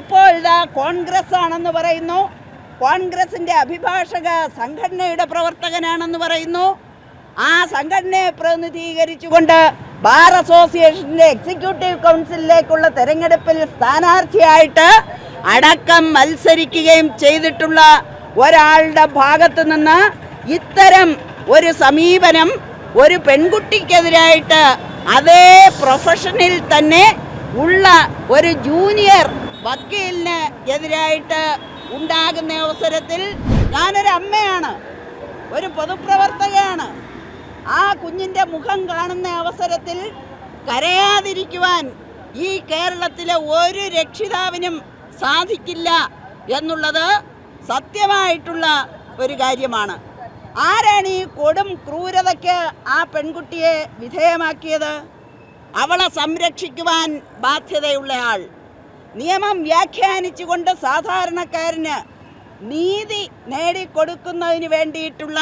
ഇപ്പോൾ ഇതാ കോൺഗ്രസ് ആണെന്ന് പറയുന്നു. കോൺഗ്രസിന്റെ അഭിഭാഷക സംഘടനയുടെ പ്രവർത്തകനാണെന്ന് പറയുന്നു. ആ സംഘടനയെ പ്രതിനിധീകരിച്ചുകൊണ്ട് ബാർ അസോസിയേഷന്റെ എക്സിക്യൂട്ടീവ് കൗൺസിലിലേക്കുള്ള തെരഞ്ഞെടുപ്പിൽ സ്ഥാനാർത്ഥിയായിട്ട് അടക്കം മത്സരിക്കുകയും ചെയ്തിട്ടുള്ള ഒരാളുടെ ഭാഗത്തു നിന്ന് ഇത്തരം ഒരു സമീപനം ഒരു പെൺകുട്ടിക്കെതിരായിട്ട് അതേ പ്രൊഫഷനിൽ തന്നെ ഉള്ള ഒരു ജൂനിയർ വക്കീലിന് എതിരായിട്ട് ഉണ്ടാകുന്ന അവസരത്തിൽ ഞാനൊരു അമ്മയാണ് ഒരു പൊതുപ്രവർത്തകയാണ്. ആ കുഞ്ഞിന്റെ മുഖം കാണുന്ന അവസരത്തിൽ കരയാതിരിക്കുവാൻ ഈ കേരളത്തിലെ ഒരു രക്ഷിതാവിനും സാധിക്കില്ല എന്നുള്ളത് സത്യമായിട്ടുള്ള ഒരു കാര്യമാണ്. ആരാണ് ഈ കൊടും ക്രൂരതയ്ക്ക് ആ പെൺകുട്ടിയെ വിധേയമാക്കിയത്? അവളെ സംരക്ഷിക്കുവാൻ ബാധ്യതയുള്ള ആൾ നിയമം വ്യാഖ്യാനിച്ചുകൊണ്ട് സാധാരണക്കാരന് നീതി നേടിക്കൊടുക്കുന്നതിന് വേണ്ടിയിട്ടുള്ള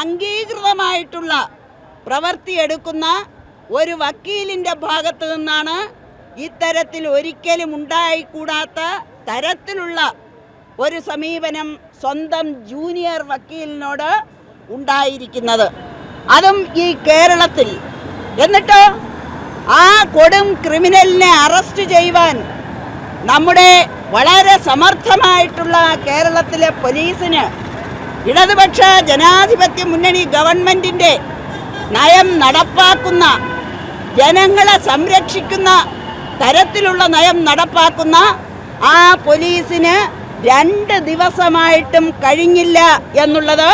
അംഗീകൃതമായിട്ടുള്ള പ്രവൃത്തിയെടുക്കുന്ന ഒരു വക്കീലിന്റെ ഭാഗത്ത് നിന്നാണ് ഇത്തരത്തിൽ ഒരിക്കലും ഉണ്ടായിക്കൂടാത്ത തരത്തിലുള്ള ഒരു സമീപനം സ്വന്തം ജൂനിയർ വക്കീലിനോട് ഉണ്ടായിരിക്കുന്നത്. അതും ഈ കേരളത്തിൽ. എന്നിട്ടോ ആ കൊടും ക്രിമിനലിനെ അറസ്റ്റ് ചെയ്യുവാൻ നമ്മുടെ വളരെ സമർത്ഥമായിട്ടുള്ള കേരളത്തിലെ പോലീസിന് ഇടതുപക്ഷ ജനാധിപത്യ മുന്നണി ഗവൺമെന്റിന്റെ നയം നടപ്പാക്കുന്ന ജനങ്ങളെ സംരക്ഷിക്കുന്ന തരത്തിലുള്ള നയം നടപ്പാക്കുന്ന ആ പോലീസിന് രണ്ട് ദിവസമായിട്ടും കഴിഞ്ഞില്ല എന്നുള്ളത്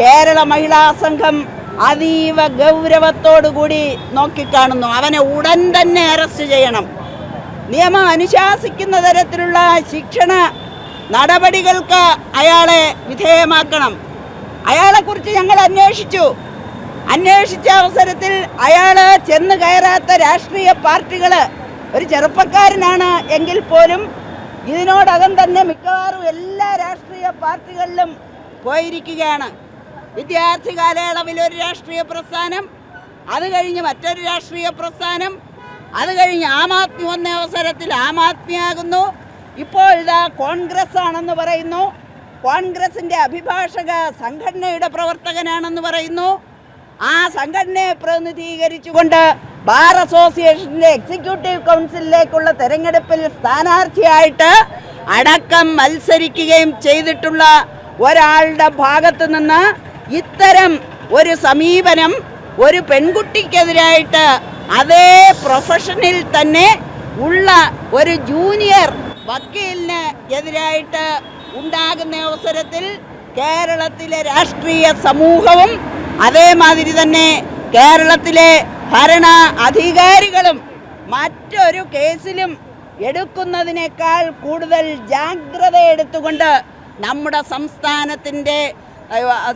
കേരള മഹിളാ സംഘം അതീവ ഗൗരവത്തോടുകൂടി നോക്കിക്കാണുന്നു. അവനെ ഉടൻ തന്നെ അറസ്റ്റ് ചെയ്യണം. നിയമം അനുശാസിക്കുന്ന തരത്തിലുള്ള ശിക്ഷണ നടപടികൾക്ക് അയാളെ വിധേയമാക്കണം. അയാളെക്കുറിച്ച് ഞങ്ങൾ അന്വേഷിച്ചു. അന്വേഷിച്ച അവസരത്തിൽ അയാൾ ചെന്ന് കയറാത്ത രാഷ്ട്രീയ പാർട്ടികൾ ഒരു ചെറുപ്പക്കാരനാണ് എങ്കിൽ പോലും ഇതിനോടകം തന്നെ മിക്കവാറും എല്ലാ രാഷ്ട്രീയ പാർട്ടികളിലും പോയിരിക്കുകയാണ്. വിദ്യാർത്ഥി കാലയളവിൽ ഒരു രാഷ്ട്രീയ പ്രസ്ഥാനം അത് കഴിഞ്ഞ് മറ്റൊരു രാഷ്ട്രീയ പ്രസ്ഥാനം അത് കഴിഞ്ഞ് ആം ആദ്മി വന്ന അവസരത്തിൽ ആം ആദ്മിയാകുന്നു ഇപ്പോൾ ഇതാ കോൺഗ്രസ് ആണെന്ന് പറയുന്നു. കോൺഗ്രസിന്റെ അഭിഭാഷക സംഘടനയുടെ പ്രവർത്തകനാണെന്ന് പറയുന്നു. ആ സംഘടനയെ പ്രതിനിധീകരിച്ചുകൊണ്ട് ബാർ അസോസിയേഷന്റെ എക്സിക്യൂട്ടീവ് കൗൺസിലിലേക്കുള്ള തെരഞ്ഞെടുപ്പിൽ സ്ഥാനാർത്ഥിയായിട്ട് അടക്കം മത്സരിക്കുകയും ചെയ്തിട്ടുള്ള ഒരാളുടെ ഭാഗത്ത് നിന്ന് ഇത്തരം ഒരു സമീപനം ഒരു പെൺകുട്ടിക്കെതിരായിട്ട് അതേ പ്രൊഫഷനിൽ തന്നെ ഉള്ള ഒരു ജൂനിയർ വക്കീലിന് എതിരായിട്ട് ഉണ്ടാകുന്ന അവസരത്തിൽ കേരളത്തിലെ രാഷ്ട്രീയ സമൂഹവും അതേമാതിരി തന്നെ കേരളത്തിലെ ഭരണ അധികാരികളും മറ്റൊരു കേസിലും എടുക്കുന്നതിനേക്കാൾ കൂടുതൽ ജാഗ്രത എടുത്തുകൊണ്ട് നമ്മുടെ സംസ്ഥാനത്തിന്റെ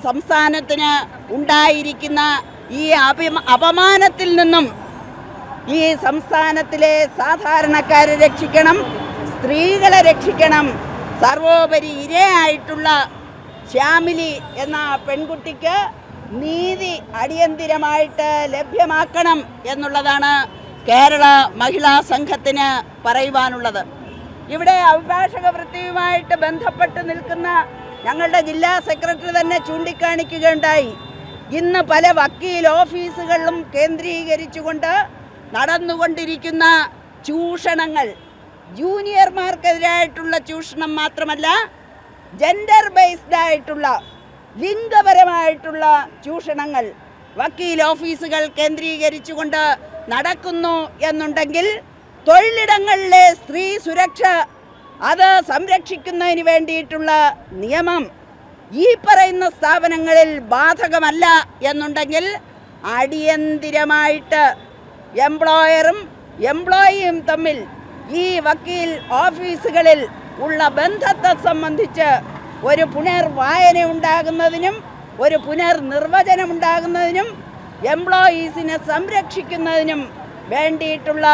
സംസ്ഥാനത്തിന് ഉണ്ടായിരിക്കുന്ന ഈ അപമാനത്തിൽ നിന്നും ഈ സംസ്ഥാനത്തിലെ സാധാരണക്കാരെ രക്ഷിക്കണം സ്ത്രീകളെ രക്ഷിക്കണം. സർവോപരി ഇരയായിട്ടുള്ള ശ്യാമിലി എന്ന പെൺകുട്ടിക്ക് നീതി അടിയന്തിരമായിട്ട് ലഭ്യമാക്കണം എന്നുള്ളതാണ് കേരള മഹിളാ സംഘത്തിന് പറയുവാനുള്ളത്. ഇവിടെ അഭിഭാഷക വൃത്തിയുമായിട്ട് ബന്ധപ്പെട്ട് നിൽക്കുന്ന ഞങ്ങളുടെ ജില്ലാ സെക്രട്ടറി തന്നെ ചൂണ്ടിക്കാണിക്കുകയുണ്ടായി. ഇന്ന് പല വക്കീൽ ഓഫീസുകളിലും കേന്ദ്രീകരിച്ചുകൊണ്ട് നടന്നുകൊണ്ടിരിക്കുന്ന ചൂഷണങ്ങൾ ജൂനിയർമാർക്കെതിരായിട്ടുള്ള ചൂഷണം മാത്രമല്ല ജെൻഡർ ബേസ്ഡ് ആയിട്ടുള്ള ലിംഗപരമായിട്ടുള്ള ചൂഷണങ്ങൾ വക്കീൽ ഓഫീസുകൾ കേന്ദ്രീകരിച്ചുകൊണ്ട് നടക്കുന്നു എന്നുണ്ടെങ്കിൽ തൊഴിലിടങ്ങളിലെ സ്ത്രീ സുരക്ഷ അത് സംരക്ഷിക്കുന്നതിന് വേണ്ടിയിട്ടുള്ള നിയമം ഈ പറയുന്ന സ്ഥാപനങ്ങളിൽ ബാധകമല്ല എന്നുണ്ടെങ്കിൽ അടിയന്തിരമായിട്ട് എംപ്ലോയറും എംപ്ലോയിയും തമ്മിൽ ഈ വക്കീൽ ഓഫീസുകളിൽ ഉള്ള ബന്ധത്തെ സംബന്ധിച്ച് ഒരു പുനർവായന ഉണ്ടാകുന്നതിനും ഒരു പുനർനിർവചനം ഉണ്ടാകുന്നതിനും എംപ്ലോയീസിനെ സംരക്ഷിക്കുന്നതിനും വേണ്ടിയിട്ടുള്ള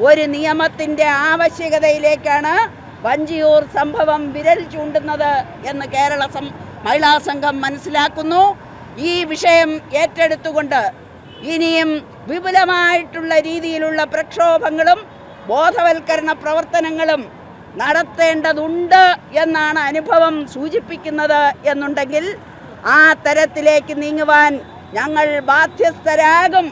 ഒരു നിയമത്തിന്റെ ആവശ്യകതയിലേക്കാണ് വഞ്ചിയൂർ സംഭവം വിരൽ ചൂണ്ടുന്നത് എന്ന് കേരള സം മഹിളാ സംഘം മനസ്സിലാക്കുന്നു. ഈ വിഷയം ഏറ്റെടുത്തുകൊണ്ട് ഇനിയും വിപുലമായിട്ടുള്ള രീതിയിലുള്ള പ്രക്ഷോഭങ്ങളും ബോധവൽക്കരണ പ്രവർത്തനങ്ങളും നടത്തേണ്ടതുണ്ട് എന്നാണ് അനുഭവം സൂചിപ്പിക്കുന്നത് എന്നുണ്ടെങ്കിൽ ആ തരത്തിലേക്ക് നീങ്ങുവാൻ ഞങ്ങൾ ബാധ്യസ്ഥരാകും.